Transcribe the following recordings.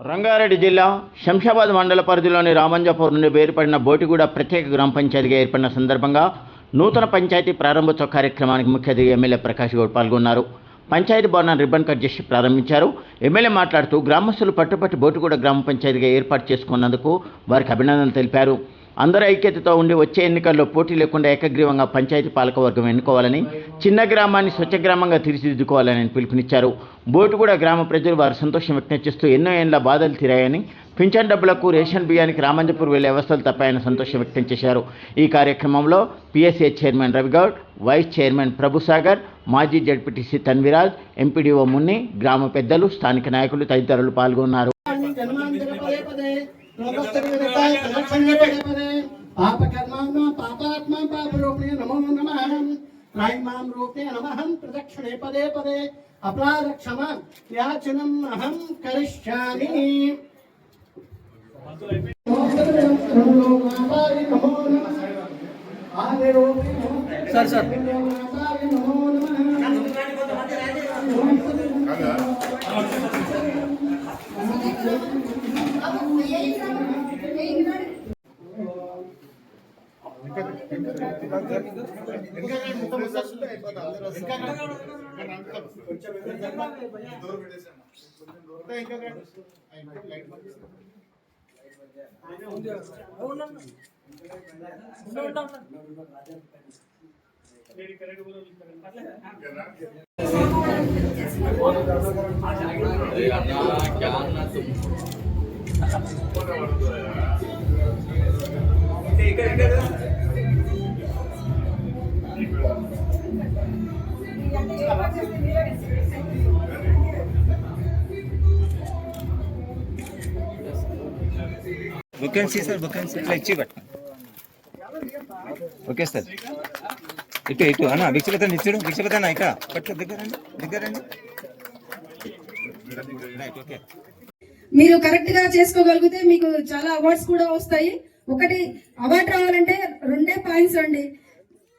రంగారెడ్డి జిల్లా శంషాబాద్ మండల పరిధిలోని రామంజపూర్ నుండి వేరుపడిన బోటిగూడ ప్రత్యేక గ్రామ పంచాయతీగా ఏర్పడిన సందర్భంగా నూతన పంచాయతీ ప్రారంభోత్సవ కార్యక్రమానికి ముఖ్య అతిథి ఎమ్మెల్యే ప్రకాష్ గౌడ్ పాల్గొన్నారు. పంచాయతీ భవనాన్ని రిబ్బన్ కట్ చేసి ప్రారంభించారు. ఎమ్మెల్యే మాట్లాడుతూ గ్రామస్తులు పట్టుపట్టి బోటిగూడ గ్రామ పంచాయతీగా ఏర్పాటు చేసుకున్నందుకు వారికి అభినందనలు తెలిపారు. అందరూ ఐక్యతతో ఉండి వచ్చే ఎన్నికల్లో పోటీ లేకుండా ఏకగ్రీవంగా పంచాయతీ పాలకవర్గం ఎన్నుకోవాలని చిన్న గ్రామాన్ని స్వచ్ఛ గ్రామంగా తీర్చిదిద్దుకోవాలని పిలుపునిచ్చారు. పిలుపునిచ్చారు బోటుగూడ గ్రామ ప్రజలు వారు సంతోషం వ్యక్తం చేస్తూ ఎన్నో ఏళ్ళ బాధలు తీరాయని పింఛన్ డబ్బులకు రేషన్ బియ్యానికి రామంజపూర్ వెళ్ళే వ్యవస్థలు తప్పాయని సంతోషం వ్యక్తం చేశారు. ఈ కార్యక్రమంలో PSA chairman Ravi Goud vice chairman Prabhu Sagar మాజీ జడ్పీటీసీ తన్విరాజ్ ఎంపీడీఓ మున్ని గ్రామ పెద్దలు స్థానిక నాయకులు తదితరులు పాల్గొన్నారు. पापकर्मात्मा नमो नमः त्रायिमां रूपे प्रदक्षिणे पदे पदे अपराध क्षमा याचनम् अहं करिष्यामि सर सर क्या ना तुम? బుకెన్సీ సార్ బుకెన్సీ ఇట్లా ఇచ్చి పట్టు ఓకే సార్ ఇటు ఇటు అన్న భిక్షపత ఇచ్చాడు భిక్షపత ఇక పట్టు దగ్గరండి దగ్గరండి రైట్ ఓకే మీరు కరెక్ట్గా చేసుకోగలిగితే మీకు చాలా అవార్డ్స్ కూడా వస్తాయి. ఒకటి అవార్డు రావాలంటే రెండే పాయింట్స్ అండి.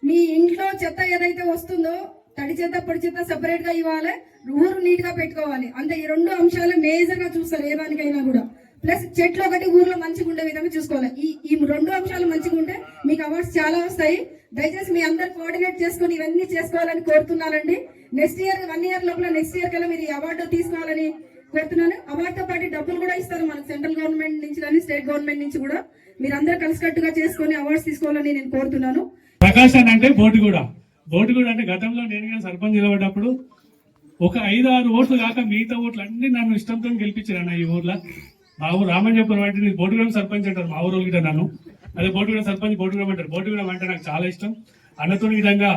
మీ ఇంట్లో చెత్త ఏదైతే వస్తుందో తడి చెత్త పొడి చెత్త సెపరేట్గా ఇవ్వాలి. ఊరు నీట్గా పెట్టుకోవాలి. అంతే ఈ రెండు అంశాలు మేజర్గా చూస్తారు ఏ దానికైనా కూడా. ప్లస్ చెట్లు ఒకటి ఊర్లో మంచిగా ఉండే విధంగా చూసుకోవాలి. ఈ ఈ రెండు అంశాలు మంచిగా ఉంటే మీకు అవార్డ్స్ చాలా వస్తాయి. దయచేసి మీ అందరు కోఆర్డినేట్ చేసుకుని ఇవన్నీ చేసుకోవాలని కోరుతున్నానండి. నెక్స్ట్ ఇయర్ వన్ ఇయర్ లోపల నెక్స్ట్ ఇయర్ కల్లా మీరు ఈ అవార్డు తీసుకోవాలని కోరుతున్నాను అవార్డుతో పాటు డబ్బులు కూడా ఇస్తారు మనకు సెంట్రల్ గవర్నమెంట్ నుంచి కానీ స్టేట్ గవర్నమెంట్ నుంచి కూడా. మీరందరూ కలిసికట్టుగా చేసుకొని అవార్డ్స్ తీసుకోవాలని నేను కోరుతున్నాను. ప్రకాష్ అని అంటే బోటుగూడ కూడా. అంటే గతంలో నేను కూడా సర్పంచ్ నిలబడ్డప్పుడు ఒక ఐదు ఆరు ఓట్లు కాక మిగతా ఓట్లు అన్ని నన్ను ఇష్టంతో గెలిపించారు అన్న ఈ ఊర్లో. మా ఊరు రామజపురం అంటే నేను బోటుగూడెం సర్పంచ్ అంటారు మా ఊరు కూడా నన్ను. అదే బోటుగూడెం సర్పంచ్ బోటుగూడెం అంటారు. బోటుగూడెం అంటే నాకు చాలా ఇష్టం. అన్నతో విధంగా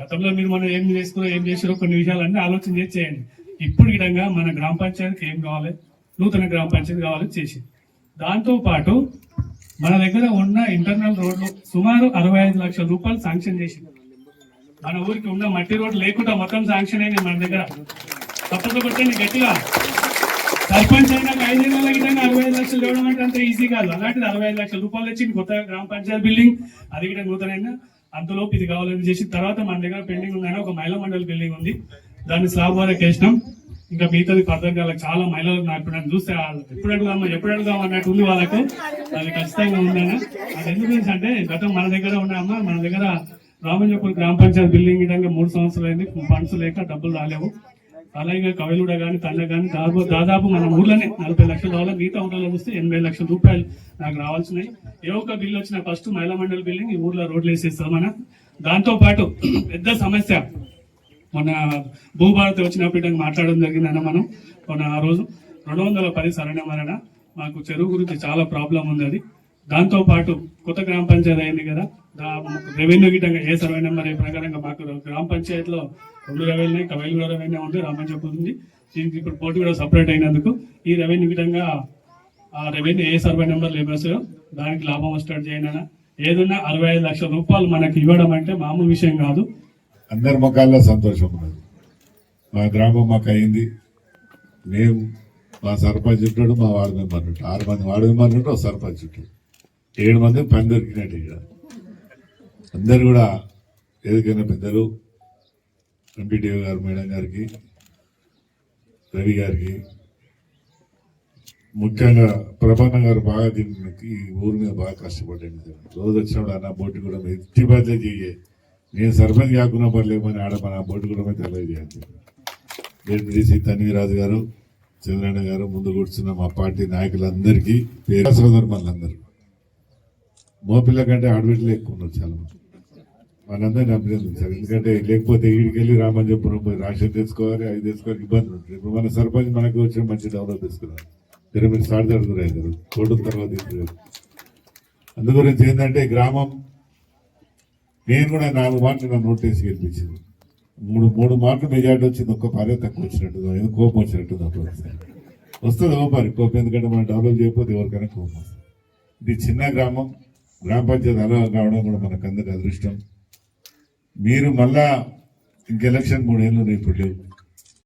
గతంలో మీరు మనం ఏం చేసుకున్నా ఏం చేసారో కొన్ని విషయాలన్నీ ఆలోచన చేసి చేయండి. ఇప్పుడు విధంగా మన గ్రామ పంచాయతీకి ఏం కావాలి? నూతన గ్రామ పంచాయతీ కావాలి చేసి దాంతో పాటు మన దగ్గర ఉన్న ఇంటర్నల్ రోడ్లు సుమారు అరవై ఐదు లక్షల రూపాయలు శాంక్షన్ చేసింది. మన ఊరికి ఉన్న మట్టి రోడ్లు లేకుండా మొత్తం శాంక్షన్ అయింది మన దగ్గర. తప్పదు కొట్టండి గట్టిగా. సర్పంచ్ అయినాక ఐదేళ్ళ గిట్టంగా అరవై ఐదు లక్షలు ఇవ్వడం అంటే అంత ఈజీ కాదు. అలాంటిది అరవై ఐదు లక్షల రూపాయలు వచ్చి కొత్త గ్రామ పంచాయతీ బిల్డింగ్ అది కూడా నూతనైనా. అంతలోపు ఇది కావాలని చేసి తర్వాత మన దగ్గర పెండింగ్ ఉందని ఒక మహిళా మండలి బిల్డింగ్ ఉంది. దాన్ని స్లాబ్ వరకు వేసినాం ఇంకా మిగతాది పద్ధతి చాలా మహిళలు నాకు నన్ను చూస్తే వాళ్ళు ఎప్పుడు అడుగుదామా ఎప్పుడు అడుగుదామా అన్నట్టు ఉంది వాళ్ళకు. అది ఖచ్చితంగా ఉందన్న అది ఎందుకు అంటే గతం మన దగ్గర ఉన్నామా మన దగ్గర రామంజపూర్ గ్రామ పంచాయతీ బిల్డింగ్ ఇవ్వడానికి మూడు సంవత్సరాలు అయింది ఫండ్స్ లేక డబ్బులు రాలేవు. అలాగే కవిలుడ కానీ తండ కానీ దాదాపు దాదాపు మన ఊర్లోనే నలభై లక్షల డాలర్ మిగతా ఊర్లలో చూస్తే ఎనభై లక్షల రూపాయలు నాకు రావాల్సినాయి ఏ ఒక్క బిల్లు వచ్చిన ఫస్ట్ మహిళా మండలి బిల్డింగ్ ఈ ఊర్లో రోడ్లు వేసేస్తాం మన దాంతోపాటు పెద్ద సమస్య. మొన్న భూభారతి వచ్చినప్పుడు ఇటు మాట్లాడడం జరిగింది అన్న మనం మన ఆ రోజు రెండు వందల పది సరైన మరణ మాకు చెరువు గురించి చాలా ప్రాబ్లం ఉంది అది. దాంతో పాటు కొత్త గ్రామ పంచాయతీ అయింది కదా. రెవెన్యూ గిట్టంగా ఏ సర్వే నెంబర్ ఏ ప్రకారంగా మాకు గ్రామ పంచాయతీలో రెండు రెవెన్యూ కవైలు రెవెన్యూ ఉంది రామని చెప్పుతుంది. దీనికి ఇప్పుడు పోటీ కూడా సపరేట్ అయినందుకు ఈ రెవెన్యూ గిట్టంగా ఆ రెవెన్యూ ఏ సర్వే నెంబర్ లేబర్స్లో దానికి లాభం స్టార్ట్ చేయనన్నా ఏదన్నా అరవై ఐదు లక్షల రూపాయలు మనకి ఇవ్వడం అంటే మామూలు విషయం కాదు. అందరి ముఖాల్లో సంతోషం ఉన్నది. మా గ్రామం మాకు అయింది. మేము మా సర్పంచ్ ఉంటాడు మా వార్డు మెంబర్ ఉంటాడు. ఆరు మంది వార్డు మెంబర్ ఉంటాడు ఒక సర్పంచ్ ఉంటాడు. ఏడు మంది పని దొరికినట్టు ఇక్కడ. అందరు కూడా ఎదుకైన పెద్దలు ఎంపీటీఓ గారు మేడం గారికి రవి గారికి ముఖ్యంగా ప్రభాన గారు బాగా దీనికి ఈ ఊరి మీద బాగా కష్టపడ్డాడు. రోజు వచ్చినప్పుడు అన్న బోటి కూడా ఎత్తి బదిలీ చేయాలి నేను సర్పంచ్ కాకుండా పర్లేమని ఆడ మన బోర్డు కూడా తెలియజేయాలి జడ్పీసీ తన్వీరాజు గారు చంద్రన్న గారు ముందు కూర్చున్న మా పార్టీ నాయకులందరికీ పేరు సోదరు మనందరూ మోపిల్ల కంటే ఆడబిడ్డలు ఎక్కువ ఉన్నారు చాలా మంది. మనందరినీ అభినందించారు ఎందుకంటే లేకపోతే ఈడికి వెళ్ళి రామంజపురం పోయి రాషన్ తెచ్చుకోవాలి అవి తెచ్చుకోవాలి ఇబ్బంది ఉంటుంది. ఇప్పుడు మన సర్పంచ్ మనకి వచ్చి మంచి డెవలప్ తీసుకున్నారు మీరు మీరు సార్ కూడా అవుతారు తర్వాత ఇద్దరు అందు గురించి ఏంటంటే గ్రామం నేను కూడా నాలుగు మాటలు నా నోటీస్ గెలిపించింది. మూడు మూడు మాటలు మెజార్టీ వచ్చింది ఒక్క పరే తక్కువ వచ్చినట్టు ఏదో కోపం వచ్చినట్టు అప్పుడు వస్తుంది ఓ పరి కోపం ఎందుకంటే మనం డెవలప్ చేయకపోతే ఎవరికైనా కోపం వస్తుంది. ఇది చిన్న గ్రామం గ్రామ పంచాయతీ అలా కావడం కూడా మనకు అందరికి అదృష్టం. మీరు మళ్ళా ఇంక ఎలక్షన్ మూడేళ్ళు ఇప్పుడు లేవు.